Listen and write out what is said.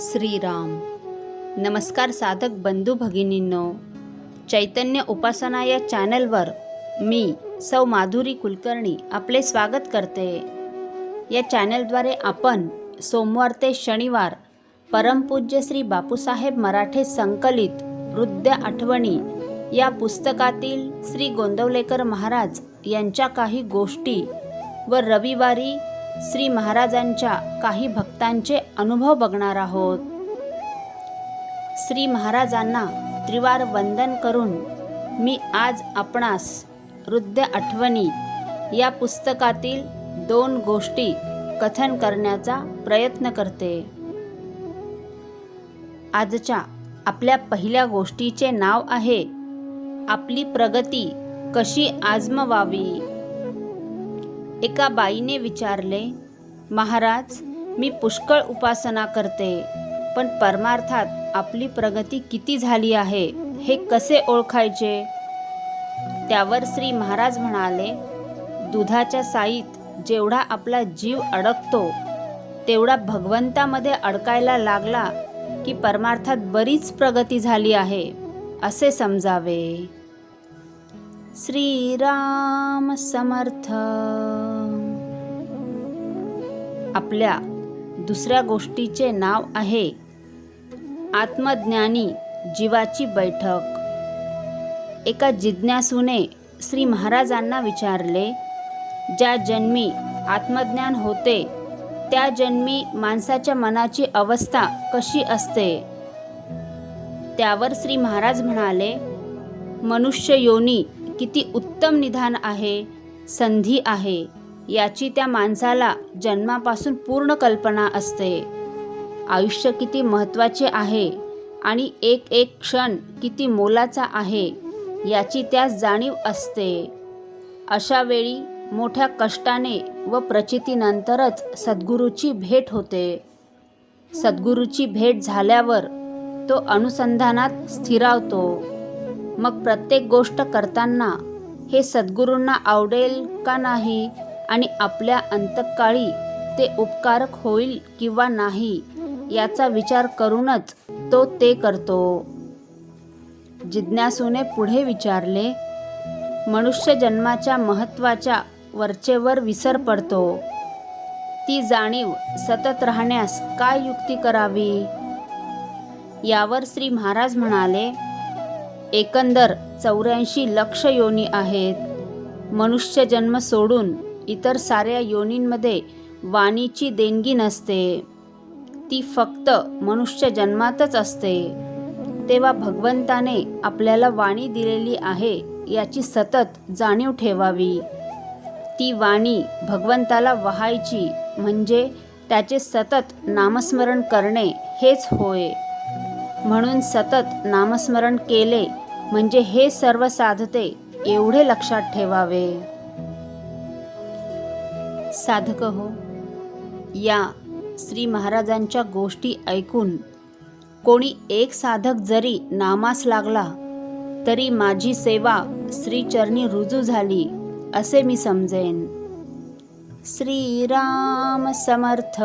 श्रीराम. नमस्कार साधक बंधू भगिनींनो. चैतन्य उपासना या चॅनलवर मी सौ माधुरी कुलकर्णी आपले स्वागत करते. या चॅनलद्वारे आपण सोमवार ते शनिवार परमपूज्य श्री बापूसाहेब मराठे संकलित वृद्ध आठवणी या पुस्तकातील श्री गोंदवलेकर महाराज यांच्या काही गोष्टी व रविवारी श्री महाराजांच्या काही भक्तांचे अनुभव बघणार आहोत. श्री महाराजांना त्रिवार वंदन करून मी आज आपणास वृद्ध आठवणी या पुस्तकातील दोन गोष्टी कथन करण्याचा प्रयत्न करते. आजच्या आपल्या पहिल्या गोष्टीचे नाव आहे आपली प्रगती कशी आजमवावी? एका बाईने विचारले महाराज मी पुष्कळ उपासना करते पण परमार्थात आपली प्रगती किती झाली आहे हे कसे ओळखायचे? त्यावर श्री महाराज म्हणाले दुधाच्या साईत जेवढा आपला जीव अडकतो तेवढा भगवंतामध्ये अडकायला लागला की परमार्थात बरीच प्रगती झाली आहे असे समजावे. श्रीराम समर्थ. आपल्या दुसऱ्या गोष्टीचे नाव आहे आत्मज्ञानी जीवाची बैठक. एका जिज्ञासूने श्री महाराजांना विचारले ज्या जन्मी आत्मज्ञान होते त्या जन्मी माणसाच्या मनाची अवस्था कशी असते? त्यावर श्री महाराज म्हणाले मनुष्य योनी किती उत्तम निधान आहे संधी आहे याची त्या माणसाला जन्मापासून पूर्ण कल्पना असते. आयुष्य किती महत्त्वाचे आहे आणि एक एक क्षण किती मोलाचा आहे याची त्यास जाणीव असते. अशा वेळी मोठ्या कष्टाने व प्रचितीनंतरच सद्गुरूची भेट होते. सद्गुरूची भेट झाल्यावर तो अनुसंधानात स्थिरावतो. मग प्रत्येक गोष्ट करताना हे सद्गुरूंना आवडेल का नाही आणि आपल्या अंतकाळी ते उपकारक होईल किंवा नाही याचा विचार करूनच तो ते करतो. जिज्ञासूने पुढे विचारले मनुष्य जन्माच्या महत्त्वाच्या वरचेवर विसर पडतो. ती जाणीव सतत राहण्यास काय युक्ती करावी? यावर श्री महाराज म्हणाले एकंदर चौऱ्याऐंशी लक्ष योनी आहेत. मनुष्य जन्म सोडून इतर साऱ्या योनींमध्ये वाणीची देणगी नसते. ती फक्त मनुष्य जन्मातच असते. तेव्हा भगवंताने आपल्याला वाणी दिलेली आहे याची सतत जाणीव ठेवावी. ती वाणी भगवंताला वहायची म्हणजे त्याचे सतत नामस्मरण करणे हेच होय. म्हणून सतत नामस्मरण केले म्हणजे हे सर्व साधते एवढे लक्षात ठेवावे. साधक हो या श्री महाराजांच्या गोष्टी ऐकून कोणी एक साधक जरी नामास लागला तरी माझी सेवा श्रीचरणी रुजू झाली असे मी समजेन. श्रीराम समर्थ.